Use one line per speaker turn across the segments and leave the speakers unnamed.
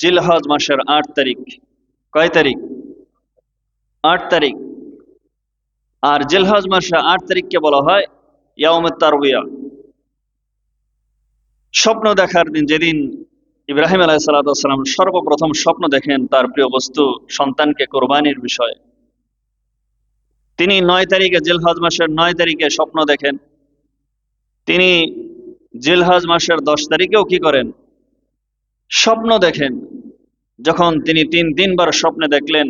জিলহজ মাসের আট তারিখ। কয় তারিখ? আট তারিখ। আর জিলহজ মাসের আট তারিখকে বলা হয় ইয়াউমের তারবিয়া। স্বপ্ন দেখার দিন, যেদিন ইব্রাহিম আলাহ সর্বপ্রথম স্বপ্ন দেখেন তার প্রিয় বস্তু, সন্তানকে কোরবানির বিষয়ে। তিনি নয় তারিখে জিলহজ মাসের নয় তারিখে স্বপ্ন দেখেন। তিনি জিলহজ মাসের দশ তারিখেও কি করেন? স্বপ্ন দেখেন। যখন তিনি তিন তিনবার স্বপ্নে দেখলেন,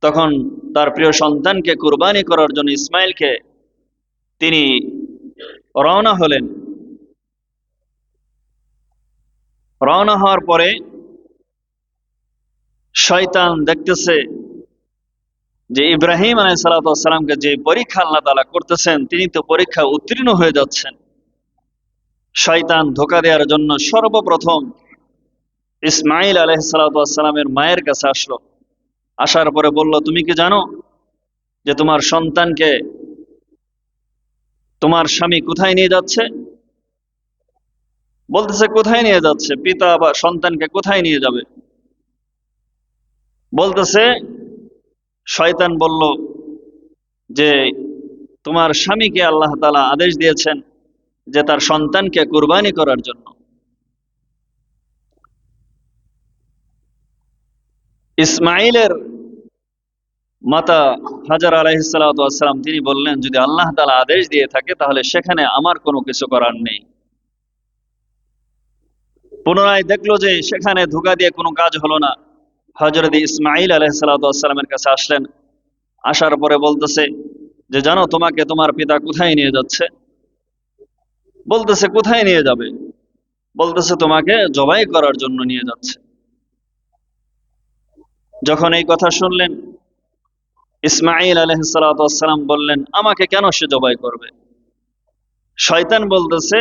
তখন তার প্রিয় সন্তানকে কুরবানি করার জন্য ইসমাইলকে তিনি রওনা হলেন। রওনা হওয়ার পরে শয়তান দেখতেছে যে ইব্রাহিম আলাই সালাতামকে যে পরীক্ষা আল্লাহ তালা করতেছেন, তিনি তো পরীক্ষা উত্তীর্ণ হয়ে যাচ্ছেন। শয়তান ধোকা দেওয়ার জন্য সর্বপ্রথম ইসমাইল আলহ সালাতামের মায়ের কাছে আসলো। আসার পরে বলল, তুমি কি জানো যে তোমার সন্তানকে তোমার স্বামী কোথায় নিয়ে যাচ্ছে? বলতেছে, কোথায় নিয়ে যাচ্ছে? পিতা বা সন্তানকে কোথায় নিয়ে যাবে? বলতেছে, শয়তান বলল যে তোমার স্বামীকে আল্লাহ তালা আদেশ দিয়েছেন যে তার সন্তানকে কুরবানি করার জন্য। ইসমাইলের মাতা হাজার আলাইসালাম তিনি বললেন, যদি আল্লাহ তালা আদেশ দিয়ে থাকে, তাহলে সেখানে আমার কোনো কিছু করার নেই। পুনরায় দেখল যে সেখানে ধোকা দিয়ে কোনো কাজ হলো না। হজরত ইসমাইল আলাইসালামের কাছে আসলেন। আসার পরে বলতেছে যে, জানো, তোমাকে তোমার পিতা কোথায় নিয়ে যাচ্ছে? বলতেছে, কোথায় নিয়ে যাবে? বলতেছে, তোমাকে জবাই করার জন্য নিয়ে যাচ্ছে। যখন এই কথা শুনলেন ইসমাইল আলহাম বললেন, আমাকে কেন সে জবাই করবে? শয়তান বলতেছে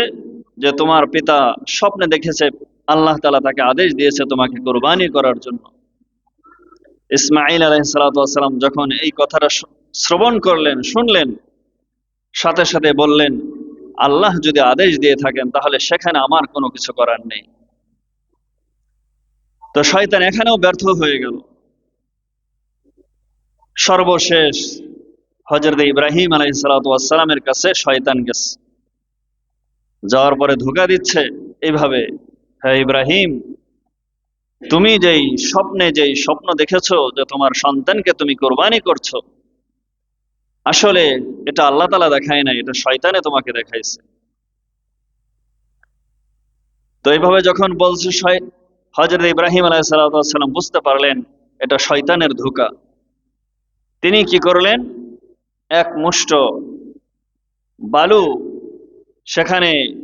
যে, তোমার পিতা স্বপ্নে দেখেছে, আল্লাহ তালা তাকে আদেশ দিয়েছে তোমাকে কোরবানি করার জন্য। ইসমাইল আলহাম যখন এই কথাটা শ্রবণ করলেন, শুনলেন, সাথে সাথে বললেন, আল্লাহ যদি আদেশ দিয়ে থাকেন, তাহলে সেখানে আমার কোনো কিছু করার নেই। তো শয়তান এখানেও ব্যর্থ হয়ে গেল। সর্বশেষ হজরত ইব্রাহিম আলাইসালামের কাছে শয়তান গেছে। যাওয়ার পরে ধোকা দিচ্ছে এইভাবে হ্যাঁ ইব্রাহিম, তুমি যেই স্বপ্নে যেই স্বপ্ন দেখেছ যে তোমার সন্তানকে তুমি কোরবানি করছ, আসলে এটা আল্লাহ তালা দেখায় নাই, এটা শয়তানে তোমাকে দেখাইছে। তো এইভাবে যখন বলছে হজরত ইব্রাহিম আলাইসালাম বুঝতে পারলেন এটা শয়তানের ধোকা। তিনি কি করলেন? এক মুষ্ট বালু সেখানে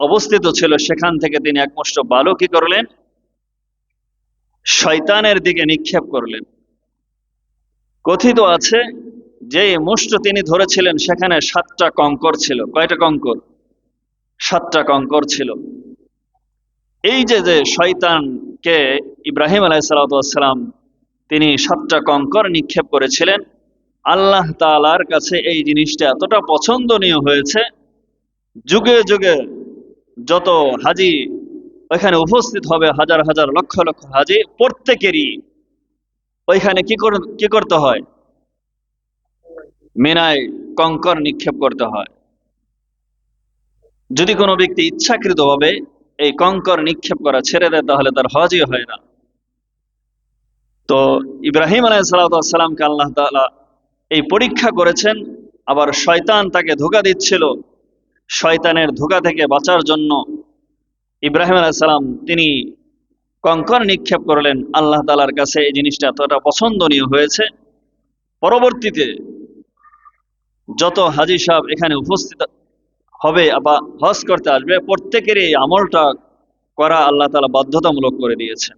অবস্থিত ছিল, সেখান থেকে তিনি এক মুষ্ট বালু কি করলেন? শয়তানের দিকে নিক্ষেপ করলেন। কথিত আছে, যে মুষ্ট তিনি ধরেছিলেন, সেখানে সাতটা কঙ্কর ছিল। কয়টা কঙ্কর? সাতটা কঙ্কর ছিল। এই যে যে শয়তানকে ইব্রাহিম আলাইসালাম তিনি সাতটা কঙ্কর নিক্ষেপ করেছিলেন। আল্লাহ তালার কাছে এই জিনিসটা এতটা পছন্দনীয় হয়েছে। যুগে যুগে যত হাজি ওইখানে উপস্থিত হবে, হাজার হাজার লক্ষ লক্ষ হাজি, প্রত্যেকেরই ওইখানে কি কর, কি করতে হয়? মেনায় কঙ্কর নিক্ষেপ করতে হয়। যদি কোনো ব্যক্তি ইচ্ছাকৃতভাবে এই কঙ্কর নিক্ষেপ করা ছেড়ে দেয়, তাহলে তার হজই হয় না। তো ইব্রাহিম আলাইসালামকে আল্লাহ তালা এই পরীক্ষা করেছেন, আবার শয়তান তাকে ধোকা দিচ্ছিল। শয়তানের ধোকা থেকে বাঁচার জন্য ইব্রাহিম আলাইসালাম তিনি কঙ্কর নিক্ষেপ করলেন। আল্লাহ তালার কাছে এই জিনিসটা এতটা পছন্দনীয় হয়েছে। পরবর্তীতে যত হাজি সাহেব এখানে উপস্থিত হবে বা হজ করতে আসবে প্রত্যেকের এই আমলটা করা আল্লাহ তালা বাধ্যতামূলক করে দিয়েছেন।